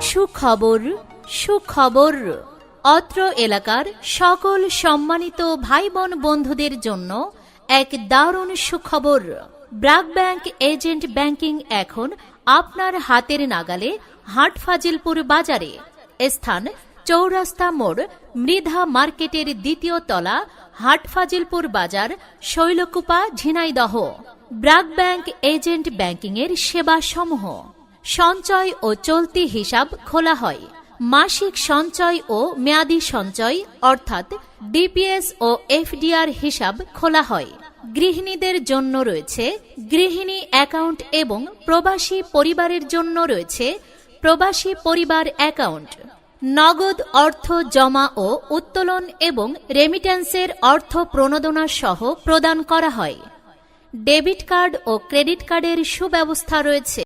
সুখবর সুখবর। অত্র এলাকার সকল সম্মানিত ভাই বোন বন্ধুদের জন্য এক দারুণ সুখবর। ব্রাক ব্যাংক এজেন্ট ব্যাংকিং এখন আপনার হাতের নাগালে হাটফাজিলপুর বাজারে। স্থান চৌরাস্তা মোড় মৃধা মার্কেটের দ্বিতীয় তলা, হাটফাজিলপুর বাজার, শৈলকুপা, ঝিনাইদহ। ব্রাক ব্যাংক এজেন্ট ব্যাংকিংয়ের সেবা সমূহ সঞ্চয় ও চলতি হিসাব খোলা হয়। মাসিক সঞ্চয় ও মেয়াদি সঞ্চয়, অর্থাৎ ডিপিএস ও এফডিআর হিসাব খোলা হয়। গৃহিণীদের জন্য রয়েছে গৃহিণী অ্যাকাউন্ট এবং প্রবাসী পরিবারের জন্য রয়েছে প্রবাসী পরিবার অ্যাকাউন্ট। নগদ অর্থ জমা ও উত্তোলন এবং রেমিট্যান্সের অর্থ প্রণোদনা সহ প্রদান করা হয়। ডেবিট কার্ড ও ক্রেডিট কার্ডের সুব্যবস্থা রয়েছে।